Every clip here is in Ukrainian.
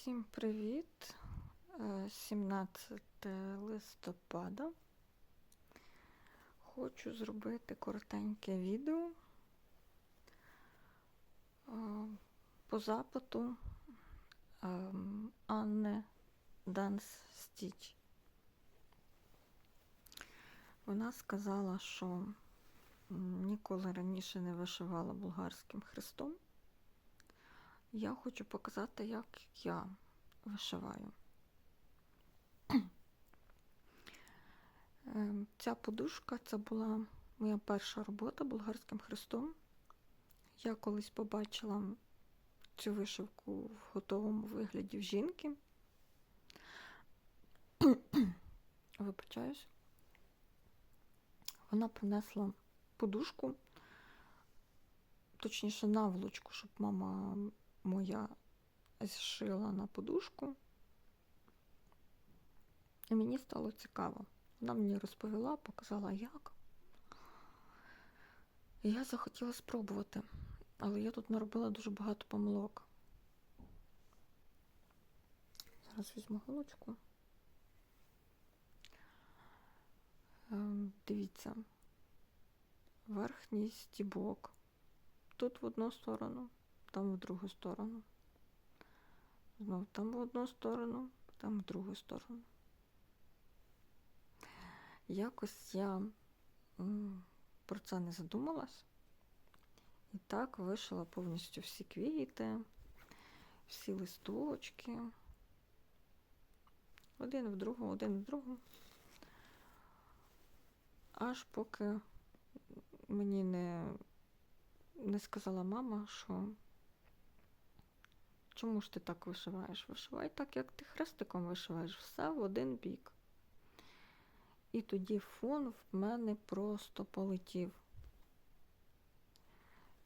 Всім привіт! Е, 17 листопада. Хочу зробити коротеньке відео е, по запиту ем, Анни Данс Стіч. Вона сказала, що ніколи раніше не вишивала болгарським хрестом. Я хочу показати, як я вишиваю. Ем, Ця подушка це була моя перша робота болгарським хрестом. Я колись побачила цю вишивку в готовому вигляді в жінки. Вибачаюсь. Вона принесла подушку, точніше наволочку, щоб мама моя зшила на подушку. І мені стало цікаво. Вона мені розповіла, показала як. І я захотіла спробувати, але я тут наробила дуже багато помилок. Зараз візьму голочку. Ем, Дивіться, верхній стібок. Тут в одну сторону, там в другу сторону. Знов там в одну сторону, там в другу сторону. Якось я про це не задумалась. І так вишила повністю всі квіти, всі листочки. Один в другому, один в другому. Аж поки мені не, не сказала мама, що чому ж ти так вишиваєш? Вишивай так, як ти хрестиком вишиваєш, все в один бік. І тоді фон в мене просто полетів.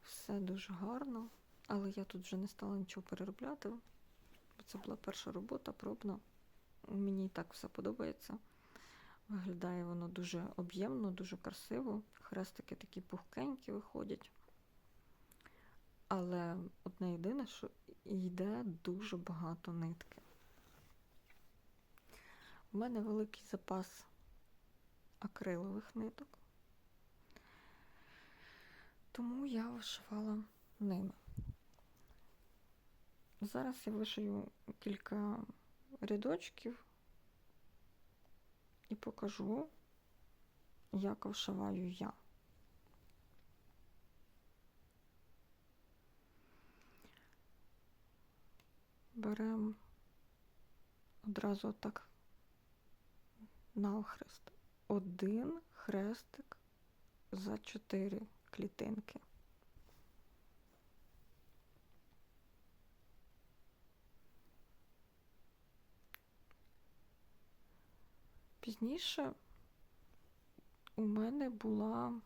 Все дуже гарно, але я тут вже не стала нічого переробляти, бо це була перша робота, пробна. Мені і так все подобається. Виглядає воно дуже об'ємно, дуже красиво. Хрестики такі пухкенькі виходять. Але одне єдине, що йде дуже багато нитки. У мене великий запас акрилових ниток, тому я вишивала ними. Зараз я вишию кілька рядочків і покажу, як вишиваю я. Беремо одразу так навхрест. Один хрестик за чотири клітинки. Пізніше у мене була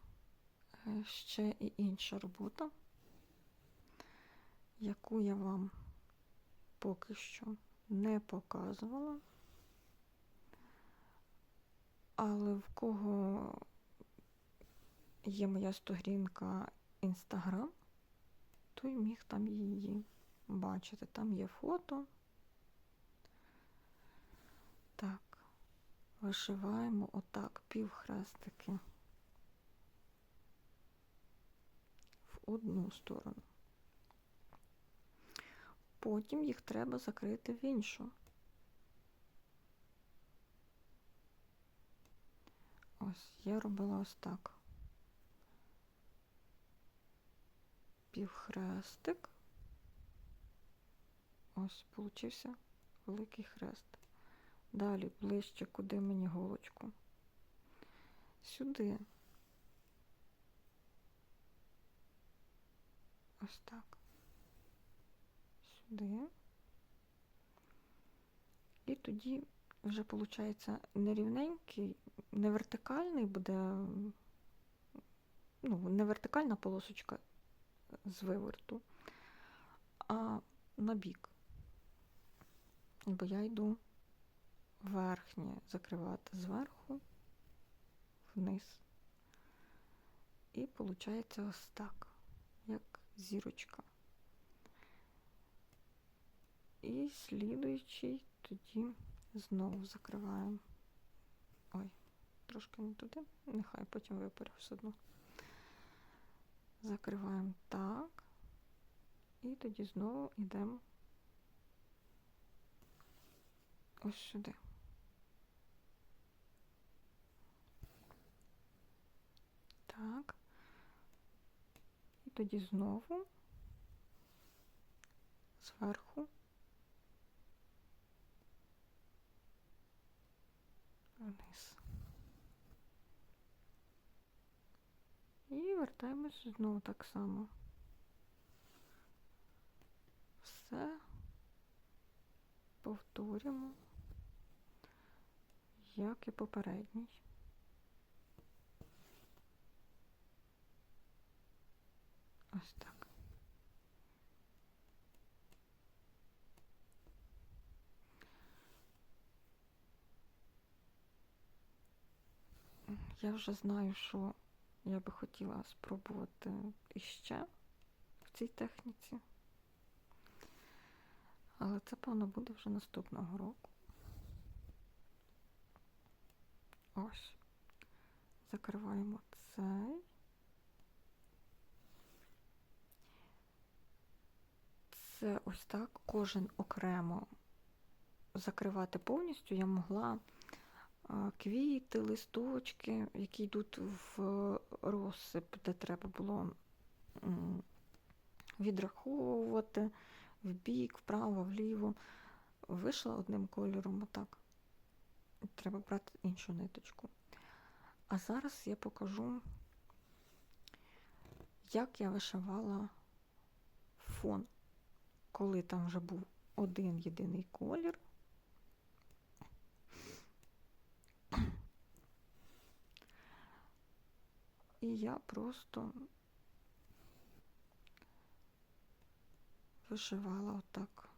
е, ще і інша робота, яку я вам поки що не показувала. Але в кого є моя сторінка Інстаграм, той міг там її бачити. Там є фото. Так, вишиваємо отак півхрестики в одну сторону. Потім їх треба закрити в іншу. Ось, я робила ось так. Півхрестик. Ось, получився великий хрест. Далі ближче, куди мені голочку. Сюди. Ось так. Сюди. І тоді вже виходить не рівненький, не вертикальний буде, ну, не вертикальна полосочка з виверту, а на бік. Бо я йду верхнє закривати зверху вниз. І виходить ось так, як зірочка. І слідуючий тоді знову закриваємо. Ой, трошки не туди, нехай потім випере все одно. Закриваємо так. І тоді знову йдемо ось сюди. Так. І тоді знову зверху вниз. І вертаємось знову так само. Все повторюємо, як і попередній. Ось так. Я вже знаю, що я би хотіла спробувати іще в цій техніці. Але це, певно, буде вже наступного року. Ось. Закриваємо цей. Це ось так. Кожен окремо закривати повністю я могла квіти, листочки, які йдуть в розсип, де треба було відраховувати в бік, вправо, вліво. Вийшла одним кольором отак. Треба брати іншу ниточку. А зараз я покажу, як я вишивала фон, коли там вже був один єдиний колір. І я просто вишивала отак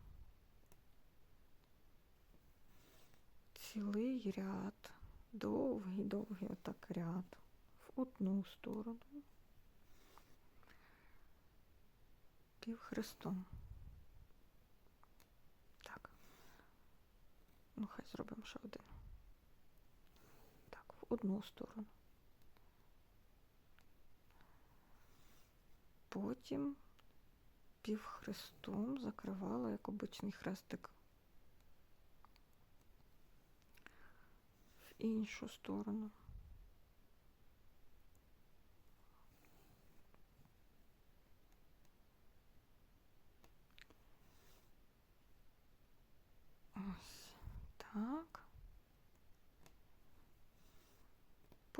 цілий ряд, довгий-довгий отак ряд в одну сторону, півхрестом. Так, ну хай зробимо ще один. Так, в одну сторону. Потім півхрестом закривала як обичний хрестик в іншу сторону.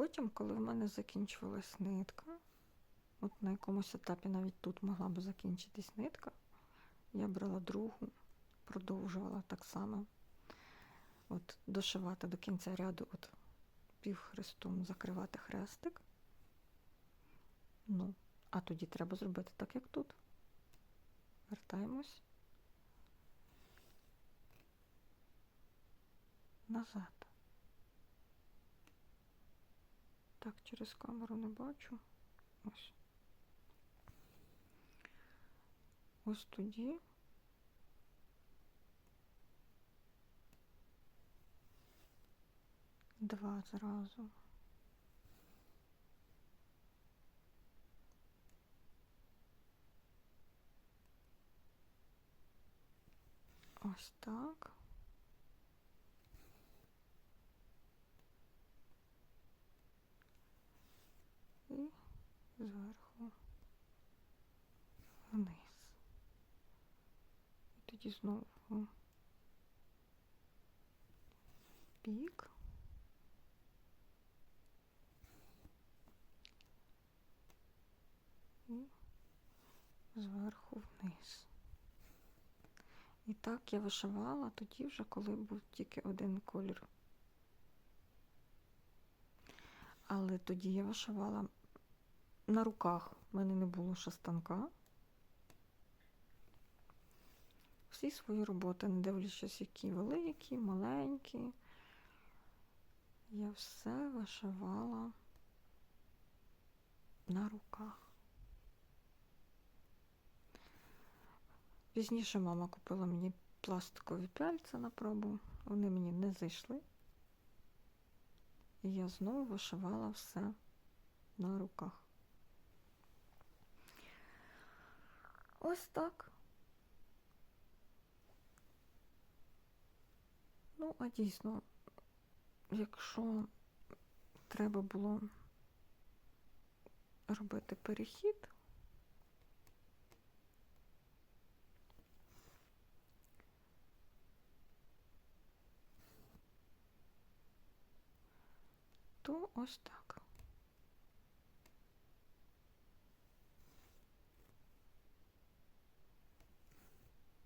Потім, коли в мене закінчувалась нитка, От на якомусь етапі навіть тут могла би закінчитись нитка. Я брала другу, продовжувала так само от дошивати до кінця ряду от півхрестом закривати хрестик. Ну, а тоді треба зробити так, як тут. Вертаємось назад. Так, через камеру не бачу. Ось. Ось тоді два зразу. Ось так. І зверху вниз. І тоді знову бік. І зверху вниз. І так я вишивала тоді вже, коли був тільки один колір. Але тоді я вишивала на руках. У мене не було ще станка. Всі свої роботи, не дивлячись, які великі, маленькі. Я все вишивала на руках. Пізніше мама купила мені пластикові пяльця на пробу. Вони мені не зайшли. І я знову вишивала все на руках. Ось так. Ну, а дійсно, якщо треба було робити перехід, то ось так.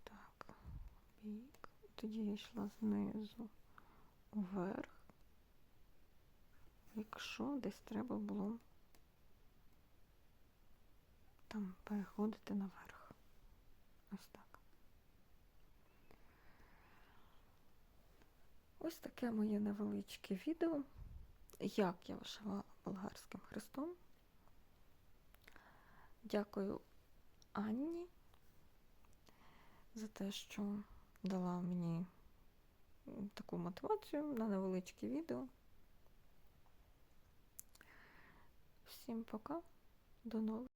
Так, бік. Тоді я йшла знизу вверх, якщо десь треба було там переходити наверх. Ось так. Ось таке моє невеличке відео, як я вишивала болгарським хрестом. Дякую Анні за те, що дала мені таку мотивацію на невеличке відео. Всім пока, до нових.